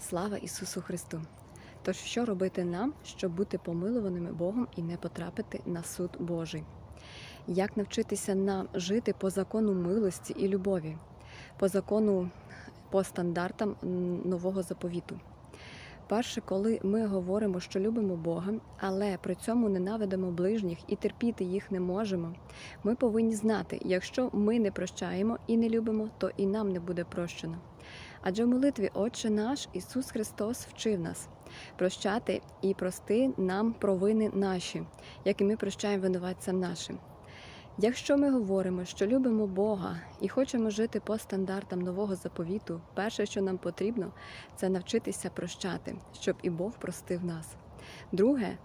Слава Ісусу Христу! Тож що робити нам, щоб бути помилуваними Богом і не потрапити на суд Божий? Як навчитися нам жити по закону милості і любові, по закону, по стандартам нового заповіту? Перше, коли ми говоримо, що любимо Бога, але при цьому ненавидимо ближніх і терпіти їх не можемо, ми повинні знати, якщо ми не прощаємо і не любимо, то і нам не буде прощено. Адже в молитві Отче наш Ісус Христос вчив нас прощати і прости нам провини наші, як і ми прощаємо винуватцям нашим. Якщо ми говоримо, що любимо Бога і хочемо жити по стандартам нового заповіту, перше, що нам потрібно, це навчитися прощати, щоб і Бог простив нас. Друге,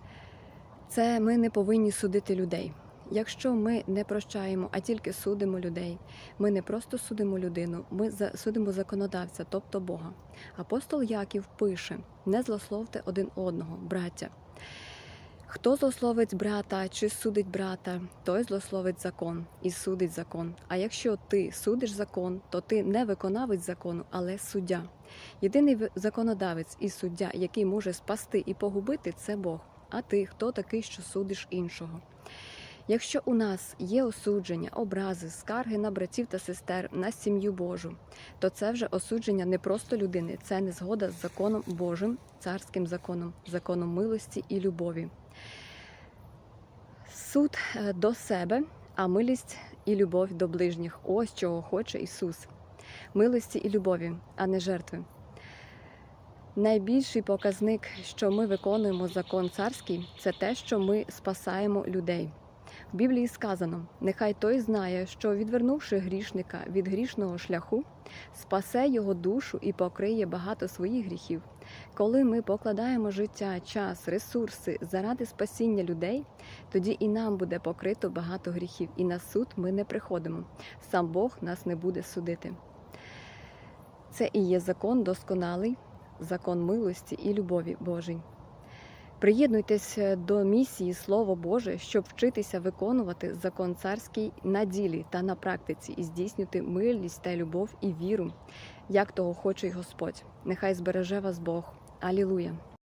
це ми не повинні судити людей. Якщо ми не прощаємо, а тільки судимо людей, ми не просто судимо людину, ми судимо законодавця, тобто Бога. Апостол Яків пише: не злословте один одного, браття. Хто злословить брата чи судить брата, той злословить закон і судить закон. А якщо ти судиш закон, то ти не виконавець закону, але суддя. Єдиний законодавець і суддя, який може спасти і погубити, це Бог. А ти хто такий, що судиш іншого? Якщо у нас є осудження, образи, скарги на братів та сестер, на сім'ю Божу, то це вже осудження не просто людини, це незгода з законом Божим, царським законом, законом милості і любові. Суд е, до себе, а милість і любов до ближніх. Ось чого хоче Ісус. Милості і любові, а не жертви. Найбільший показник, що ми виконуємо закон царський, це те, що ми спасаємо людей. В Біблії сказано: нехай той знає, що відвернувши грішника від грішного шляху, спасе його душу і покриє багато своїх гріхів. Коли ми покладаємо життя, час, ресурси заради спасіння людей, тоді і нам буде покрито багато гріхів, і на суд ми не приходимо. Сам Бог нас не буде судити. Це і є закон досконалий, закон милості і любові Божій. Приєднуйтесь до місії Слово Боже, щоб вчитися виконувати закон царський на ділі та на практиці і здійснювати милість та любов і віру, як того хоче й Господь. Нехай збереже вас Бог. Алілуя!